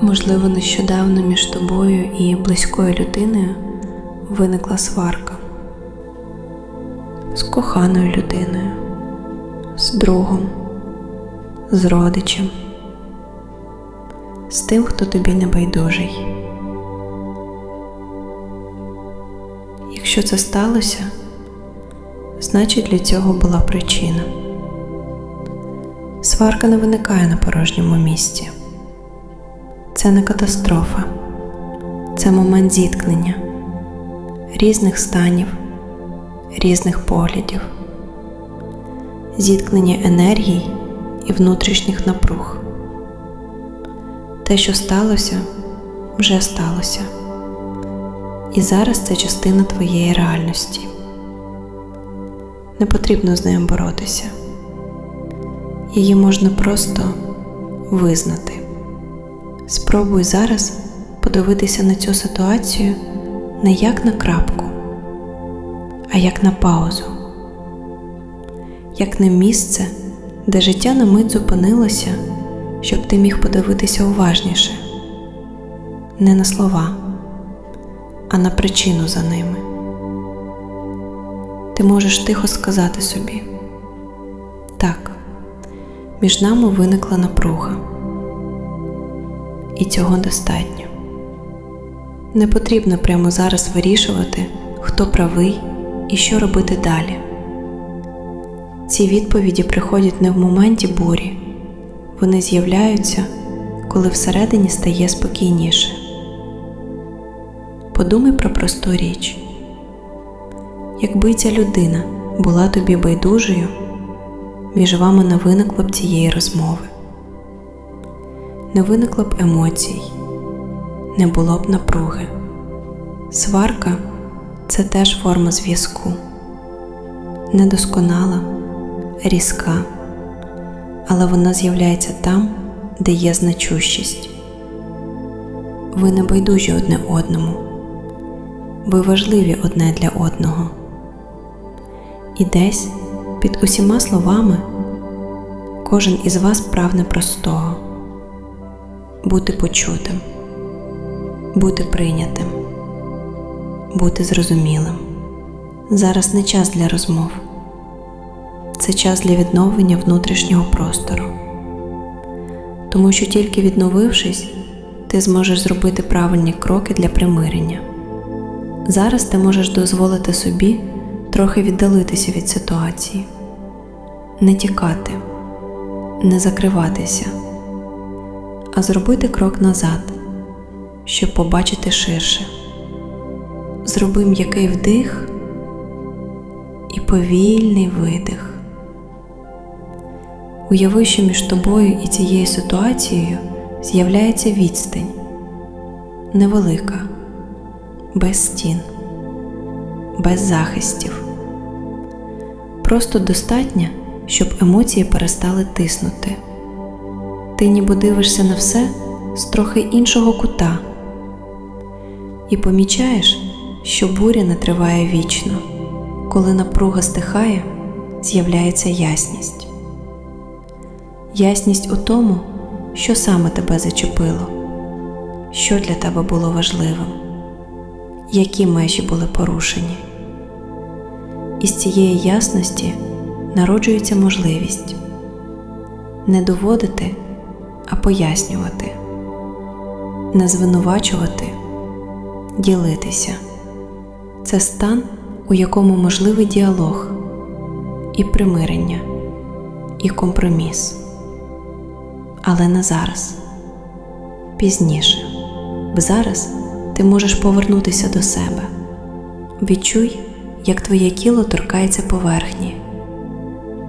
Можливо, нещодавно між тобою і близькою людиною виникла сварка з коханою людиною, з другом, з родичем, з тим, хто тобі не байдужий. Якщо це сталося, значить для цього була причина. Сварка не виникає на порожньому місці. Це не катастрофа, це момент зіткнення різних станів, різних поглядів, зіткнення енергій і внутрішніх напруг. Те, що сталося, вже сталося. І зараз це частина твоєї реальності. Не потрібно з нею боротися. Її можна просто визнати. Спробуй зараз подивитися на цю ситуацію не як на крапку, а як на паузу, як на місце, де життя на мить зупинилося, щоб ти міг подивитися уважніше, не на слова, а на причину за ними. Ти можеш тихо сказати собі так, між нами виникла напруга і цього достатньо. Не потрібно прямо зараз вирішувати, хто правий і що робити далі. Ці відповіді приходять не в моменті бурі, вони з'являються, коли всередині стає спокійніше. Подумай про просту річ. Якби ця людина була тобі байдужою, між вами не виникло б цієї розмови не виникло б емоцій, не було б напруги. Сварка це теж форма зв'язку, недосконала, різка, але вона з'являється там, де є значущість. Ви не байдужі одне одному, ви важливі одне для одного. І десь під усіма словами кожен із вас прагне простого бути почутим, бути прийнятим, бути зрозумілим. Зараз не час для розмов, це час для відновлення внутрішнього простору, тому що тільки відновившись, ти зможеш зробити правильні кроки для примирення. Зараз ти можеш дозволити собі трохи віддалитися від ситуації, не тікати, не закриватися а зробити крок назад, щоб побачити ширше. Зроби м'який вдих і повільний видих. Уяви, що між тобою і цією ситуацією з'являється відстань невелика, без стін, без захистів. Просто достатньо, щоб емоції перестали тиснути ти ніби дивишся на все з трохи іншого кута і помічаєш, що буря не триває вічно, коли напруга стихає, з'являється ясність. Ясність у тому, що саме тебе зачепило, що для тебе було важливим, які межі були порушені. Із цієї ясності народжується можливість не доводити а пояснювати, не звинувачувати, ділитися. Це стан, у якому можливий діалог, і примирення, і компроміс. Але не зараз, пізніше, бо зараз ти можеш повернутися до себе. Відчуй, як твоє тіло торкається поверхні,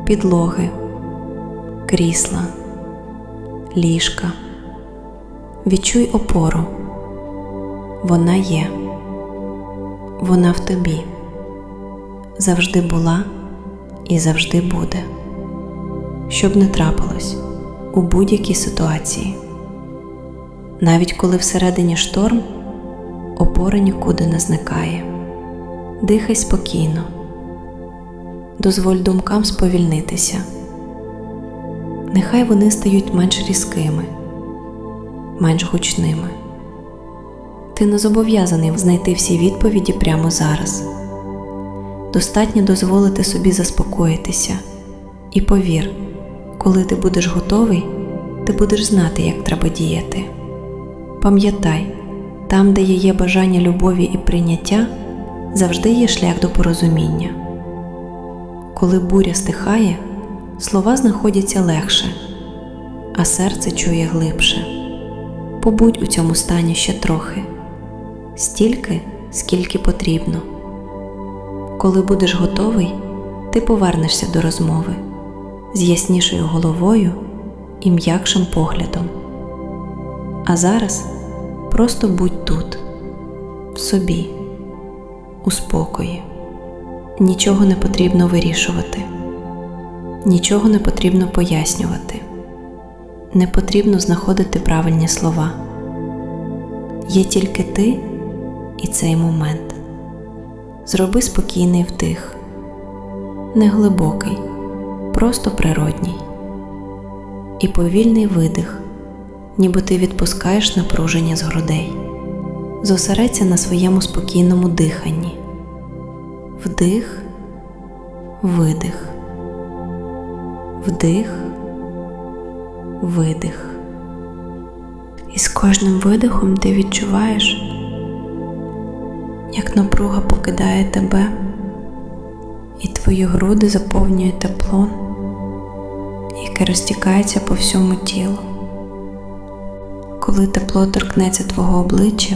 підлоги, крісла ліжка. Відчуй опору. Вона є, вона в тобі. Завжди була і завжди буде. Щоб не трапилось у будь-якій ситуації. Навіть коли всередині шторм, опора нікуди не зникає. Дихай спокійно, дозволь думкам сповільнитися нехай вони стають менш різкими, менш гучними. Ти не зобов'язаний знайти всі відповіді прямо зараз. Достатньо дозволити собі заспокоїтися. І повір, коли ти будеш готовий, ти будеш знати, як треба діяти. Пам'ятай, там, де є бажання любові і прийняття, завжди є шлях до порозуміння. Коли буря стихає, слова знаходяться легше, а серце чує глибше. Побудь у цьому стані ще трохи, стільки, скільки потрібно. Коли будеш готовий, ти повернешся до розмови з яснішою головою і м'якшим поглядом. А зараз просто будь тут, в собі, у спокої. Нічого не потрібно вирішувати, нічого не потрібно пояснювати, не потрібно знаходити правильні слова. Є тільки ти і цей момент. Зроби спокійний вдих, не глибокий, просто природній, і повільний видих, ніби ти відпускаєш напруження з грудей. Зосередься на своєму спокійному диханні. Вдих, видих, вдих, видих. І з кожним видихом ти відчуваєш, як напруга покидає тебе, і твої груди заповнює тепло, яке розтікається по всьому тілу. Коли тепло торкнеться твого обличчя,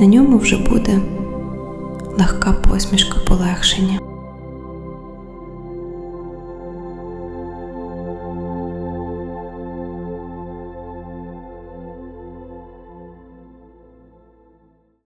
на ньому вже буде легка посмішка полегшення.